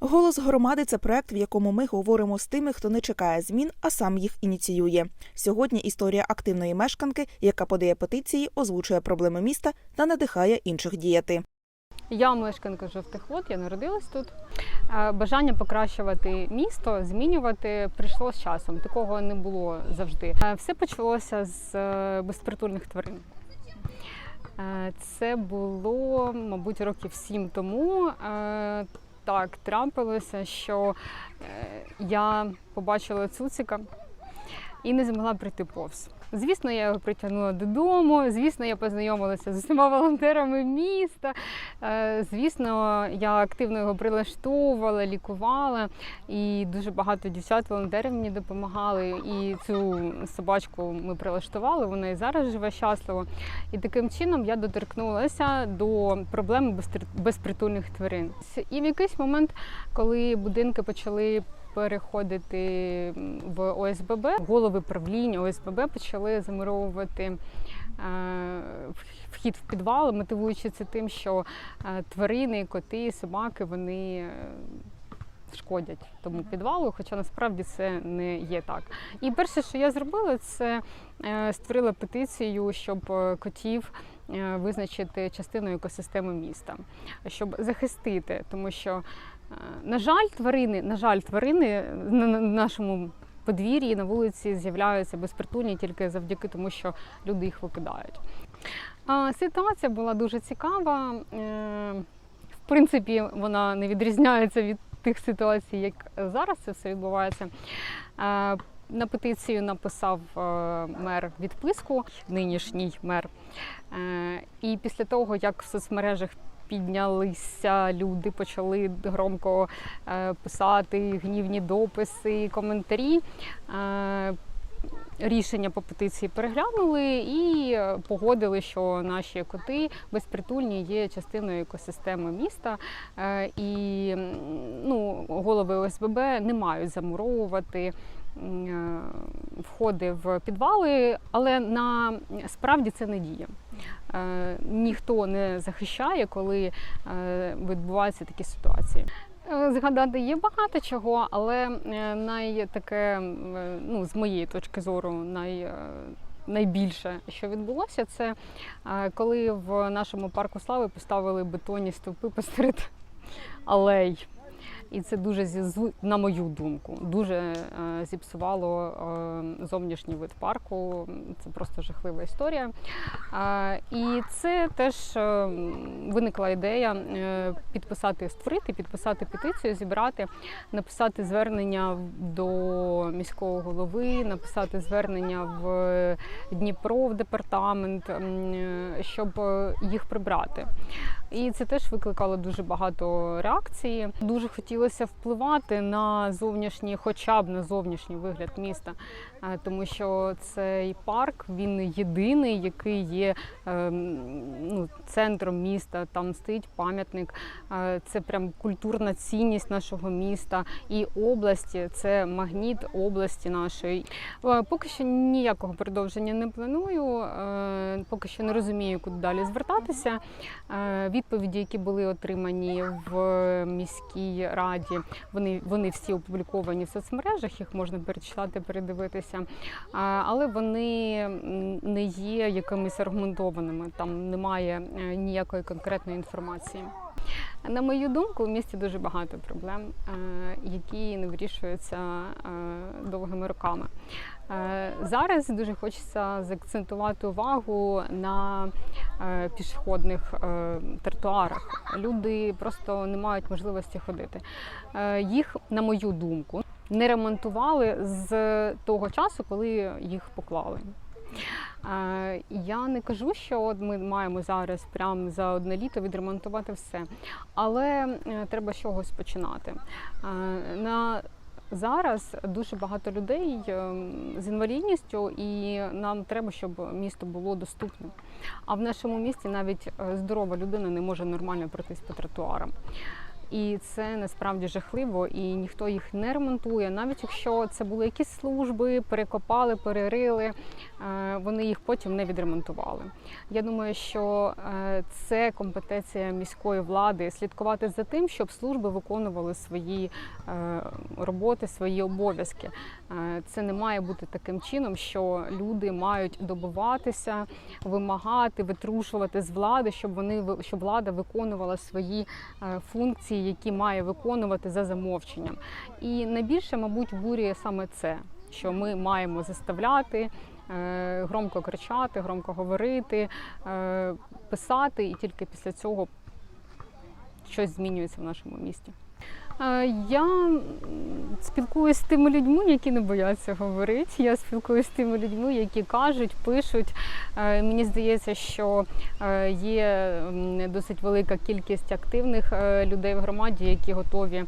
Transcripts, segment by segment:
Голос громади це проект, в якому ми говоримо з тими, хто не чекає змін, а сам їх ініціює. Сьогодні історія активної мешканки, яка подає петиції, озвучує проблеми міста та надихає інших діяти. Я мешканка жовтих вод, я народилась тут. Е, Бажання покращувати місто, змінювати прийшло з часом. Такого не було завжди. Е, Все почалося з е, безпритульних тварин. Це було, мабуть, років сім тому. Так, трапилося, що е, я побачила цуцика і не змогла прийти повз. Звісно, я його притягнула додому. Звісно, я познайомилася з усіма волонтерами міста. Е, Звісно, я активно його прилаштовувала, лікувала, і дуже багато дівчат-волонтерів мені допомагали. І цю собачку ми прилаштували. Вона і зараз живе щасливо. І таким чином я доторкнулася до проблеми безпритульних тварин. І в якийсь момент, коли будинки почали переходити в ОСББ, голови правління ОСББ почали замуровувати е, вхід в підвал, мотивуючи це тим, що е, тварини, коти, собаки вони е, шкодять тому підвалу, хоча насправді це не є так. І перше, що я зробила, це створила петицію, щоб котів визначити частиною екосистеми міста, щоб захистити, тому що, на жаль, тварини, на жаль, тварини на на нашому подвір'ї на вулиці з'являються безпритульні тільки завдяки тому, що люди їх викидають. Ситуація була дуже цікава. Е, В принципі, вона не відрізняється від тих ситуацій, як зараз це все відбувається. Е, На петицію написав е, мер відписку, нинішній мер. Е, І після того, як в соцмережах піднялися люди, почали громко е, писати гнівні дописи, коментарі. е, Рішення по петиції переглянули і е, погодили, що наші коти безпритульні є частиною екосистеми міста, і ну, голови ОСББ не мають замуровувати входи в підвали, але на справді це не діє. Е, Ніхто не захищає, коли е, відбуваються такі ситуації. Е, Згадати є багато чого, але е, найтаке, е, ну, з моєї точки зору, най, е, найбільше, що відбулося, це е, коли в нашому парку слави поставили бетонні стовпи посеред алей. І це дуже зі- на мою думку, дуже е, зіпсувало е, зовнішній вид парку. Це просто жахлива історія. І це теж е, виникла ідея підписати, створити, підписати петицію, зібрати, написати звернення до міського голови, написати звернення в Дніпро в департамент, щоб їх прибрати. І це теж викликало дуже багато реакцій. Дуже хотілося впливати на зовнішній, хоча б на зовнішній вигляд міста, е, тому що цей парк він єдиний, який є ем, ну, центром міста. Там стоїть пам'ятник. Е, Це прям культурна цінність нашого міста і області. Це магніт області нашої. Е, Поки що ніякого продовження не планую. е, Поки що не розумію, куди далі звертатися. Е, Відповіді, які були отримані в міській раді, вони, вони всі опубліковані в соцмережах, їх можна перечитати, передивитися. Але вони не є якимись аргументованими, там немає е, ніякої конкретної інформації. На мою думку, у місті дуже багато проблем, е, які не вирішуються е, довгими роками. Е, Зараз дуже хочеться заакцентувати увагу на пішохідних тротуарах. Люди просто не мають можливості ходити. Їх, на мою думку, не ремонтували з того часу, коли їх поклали. Я не кажу, що от ми маємо зараз прямо за одне літо відремонтувати все, але е, треба з чогось починати. Е, На зараз дуже багато людей е, з інвалідністю, і нам треба, щоб місто було доступним. А в нашому місті навіть е, здорова людина не може нормально пройтись по тротуарам. І це насправді жахливо, і ніхто їх не ремонтує. Навіть якщо це були якісь служби, перекопали, перерили, е, вони їх потім не відремонтували. Я думаю, що е, це компетенція міської влади слідкувати за тим, щоб служби виконували свої е, роботи, свої обов'язки. Це не має бути таким чином, що люди мають добиватися, вимагати, витрушувати з влади, щоб вони щоб влада виконувала свої е, функції, які має виконувати за замовченням. І найбільше, мабуть, бурює саме це, що ми маємо заставляти. е, Громко кричати, громко говорити, е, писати, і тільки після цього щось змінюється в нашому місті. Я спілкуюся з тими людьми, які не бояться говорити. Я спілкуюся з тими людьми, які кажуть, пишуть. Е, Мені здається, що е, є досить велика кількість активних е, людей в громаді, які готові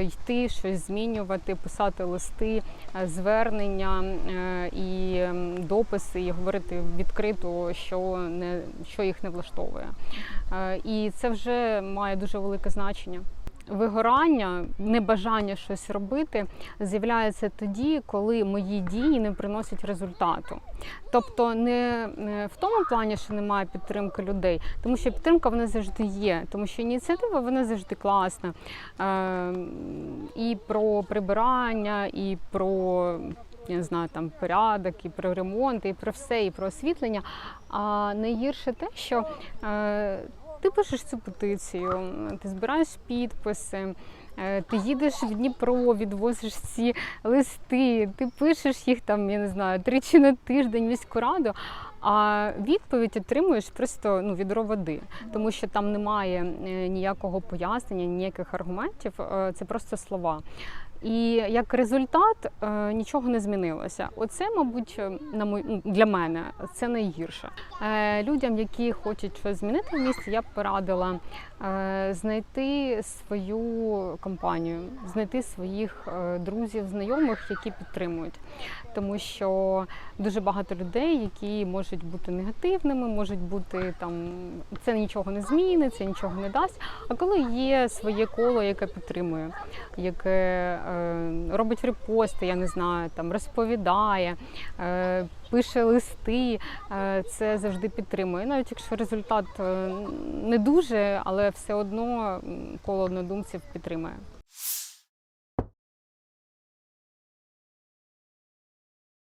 йти, щось змінювати, писати листи, звернення і дописи, і говорити відкрито, що не що їх не влаштовує. І це вже має дуже велике значення. Вигорання, небажання щось робити з'являється тоді, коли мої дії не приносять результату. Тобто не в тому плані, що немає підтримки людей, тому що підтримка вона завжди є, тому що ініціатива вона завжди класна. Е, і про прибирання, і про я не знаю, там порядок, і про ремонт, і про все, і про освітлення. А найгірше те, що е, ти пишеш цю петицію, ти збираєш підписи, е, ти їдеш в Дніпро, відвозиш ці листи, ти пишеш їх там, я не знаю, тричі на тиждень міську раду. А відповідь отримуєш просто ну, відро води, тому що там немає е, ніякого пояснення, ніяких аргументів, е, це просто слова. І як результат е, нічого не змінилося. Оце, мабуть, е, на ну, для мене це найгірше. Е, Людям, які хочуть щось змінити в місті, я б порадила знайти свою компанію, знайти своїх е, друзів, знайомих, які підтримують. Тому що дуже багато людей, які можуть бути негативними, можуть бути там це нічого не змінить, це нічого не дасть. А коли є своє коло, яке підтримує, яке е, робить репости, я не знаю, там розповідає, е, пише листи, е, це завжди підтримує. Навіть якщо результат е, не дуже, але все одно коло однодумців підтримує.